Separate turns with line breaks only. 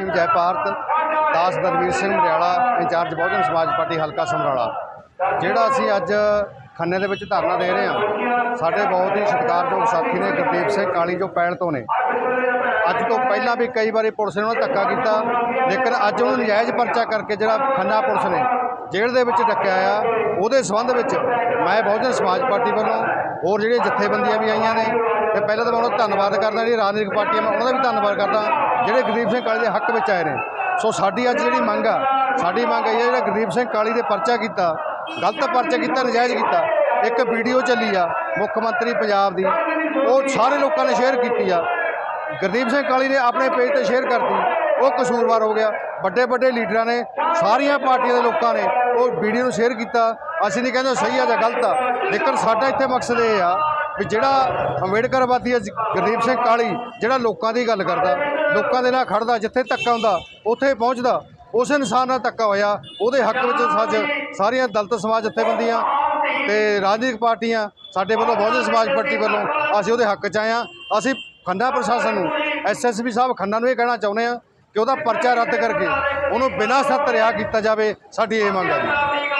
ਭੀਮ ਜੈ ਭਾਰਤ, ਦਾਸ Dalvir Singh Mariala, incharge Bahujan Samaj party, ਹਲਕਾ ਸਮਰਾਲਾ। ਜਿਹੜਾ ਅਸੀਂ ਅੱਜ ਖੰਨੇ ਦੇ ਵਿੱਚ ਧਰਨਾ ਦੇ ਰਹੇ ਹਾਂ, ਸਾਡੇ ਬਹੁਤ ਹੀ ਸਤਿਕਾਰਯੋਗ ਸਾਥੀ ਨੇ ਗੁਰਦੀਪ ਸਿੰਘ ਕਾਲੀ ਜੋ ਪੈਣ ਤੋਂ ਨੇ। ਅੱਜ ਤੋਂ ਪਹਿਲਾਂ ਵੀ ਕਈ ਵਾਰੀ ਪੁਲਿਸ ਨੇ ਉਹਨਾਂ ਧੱਕਾ ਕੀਤਾ, ਲੇਕਿਨ ਅੱਜ ਉਹਨੂੰ ਨਜਾਇਜ਼ ਪਰਚਾ ਕਰਕੇ ਜਿਹੜਾ ਖੰਨਾ ਪੁਲਿਸ ਨੇ ਜੇਲ੍ਹ ਦੇ ਵਿੱਚ ਡੱਕਿਆ ਆ, ਉਹਦੇ ਸੰਬੰਧ ਵਿੱਚ ਮੈਂ ਬਹੁਜਨ ਸਮਾਜ ਪਾਰਟੀ ਵੱਲੋਂ ਹੋਰ ਜਿਹੜੀਆਂ ਜਥੇਬੰਦੀਆਂ ਵੀ ਆਈਆਂ ਨੇ ਪਹਿਲਾਂ ਤਾਂ ਮੈਂ ਉਹਨਾਂ ਦਾ ਧੰਨਵਾਦ ਕਰਦਾ, ਜਿਹੜੀ ਰਾਜਨੀਤਿਕ ਪਾਰਟੀਆਂ ਮੈਂ ਉਹਨਾਂ ਦਾ ਵੀ ਧੰਨਵਾਦ ਕਰਦਾ, ਜਿਹੜੇ ਗਰੀਬ ਸਿੰਘ ਕਾਲੀ ਦੇ ਹੱਕ ਵਿੱਚ ਆਏ ਨੇ। ਸੋ ਸਾਡੀ ਅੱਜ ਜਿਹੜੀ ਮੰਗ ਆ, ਸਾਡੀ ਮੰਗ ਇਹ ਹੈ ਜਿਹੜਾ ਗਰੀਬ ਸਿੰਘ ਕਾਲੀ ਦੇ ਪਰਚਾ ਕੀਤਾ, ਗਲਤ ਪਰਚਾ ਕੀਤਾ, ਨਜਾਇਜ਼ ਕੀਤਾ, ਇੱਕ ਵੀਡੀਓ ਚੱਲੀ ਆ, ਮੁੱਖ ਮੰਤਰੀ ਪੰਜਾਬ ਦੀ, ਉਹ ਸਾਰੇ ਲੋਕਾਂ ਨੇ ਸ਼ੇਅਰ ਕੀਤੀ ਆ। ਗੁਰਦੀਪ ਸਿੰਘ ਕਾਲੀ ਨੇ ਆਪਣੇ ਪੇਜ ਤੇ ਸ਼ੇਅਰ ਕਰਤੀ, ਉਹ ਕਸੂਰਵਾਰ ਹੋ ਗਿਆ। ਵੱਡੇ ਵੱਡੇ ਲੀਡਰਾਂ ਨੇ, ਸਾਰੀਆਂ ਪਾਰਟੀਆਂ ਦੇ ਲੋਕਾਂ ਨੇ ਉਹ ਵੀਡੀਓ ਨੂੰ ਸ਼ੇਅਰ ਕੀਤਾ। ਅਸੀਂ ਨਹੀਂ ਕਹਿੰਦੇ ਸਹੀ ਆ ਜਾਂ ਗਲਤ ਆ, ਲੇਕਿਨ ਸਾਡਾ ਇੱਥੇ ਮਕਸਦ ਇਹ ਆ ਵੀ ਜਿਹੜਾ ਅੰਬੇਡਕਰਵਾਦੀ ਆ ਗੁਰਦੀਪ ਸਿੰਘ ਕਾਲੀ, ਜਿਹੜਾ ਲੋਕਾਂ ਦੀ ਗੱਲ ਕਰਦਾ, ਲੋਕਾਂ ਦੇ ਨਾਲ ਖੜਦਾ, ਜਿੱਥੇ ਧੱਕਾ ਹੁੰਦਾ, ਉੱਥੇ ਪਹੁੰਚਦਾ, ਉਸ ਇਨਸਾਨ ਨਾਲ ਧੱਕਾ ਹੋਇਆ, ਉਹਦੇ ਹੱਕ ਵਿੱਚ ਅੱਜ ਸਾਰੀਆਂ ਦਲਤ ਸਮਾਜ ਜਥੇਬੰਦੀਆਂ ਤੇ ਰਾਜਨੀਤਿਕ ਪਾਰਟੀਆਂ ਸਾਡੇ ਵੱਲੋਂ ਬਹੁਜਨ ਸਮਾਜ ਪਾਰਟੀ ਵੱਲੋਂ ਅਸੀਂ ਉਹਦੇ ਹੱਕ 'ਚ ਆਏ ਹਾਂ। ਅਸੀਂ ਖੰਨਾ ਪ੍ਰਸ਼ਾਸਨ ਨੂੰ ਐਸਐਸਪੀ ਸਾਹਿਬ ਖੰਨਾ ਨੂੰ ਇਹ ਕਹਿਣਾ ਚਾਹੁੰਦੇ ਆ ਕਿ ਉਹਦਾ ਪਰਚਾ ਰੱਦ ਕਰਕੇ ਉਹਨੂੰ ਬਿਨਾਂ ਸੱਤ ਰਿਹਾ ਕੀਤਾ ਜਾਵੇ, ਸਾਡੀ ਇਹ ਮੰਗ ਹੈ ਜੀ।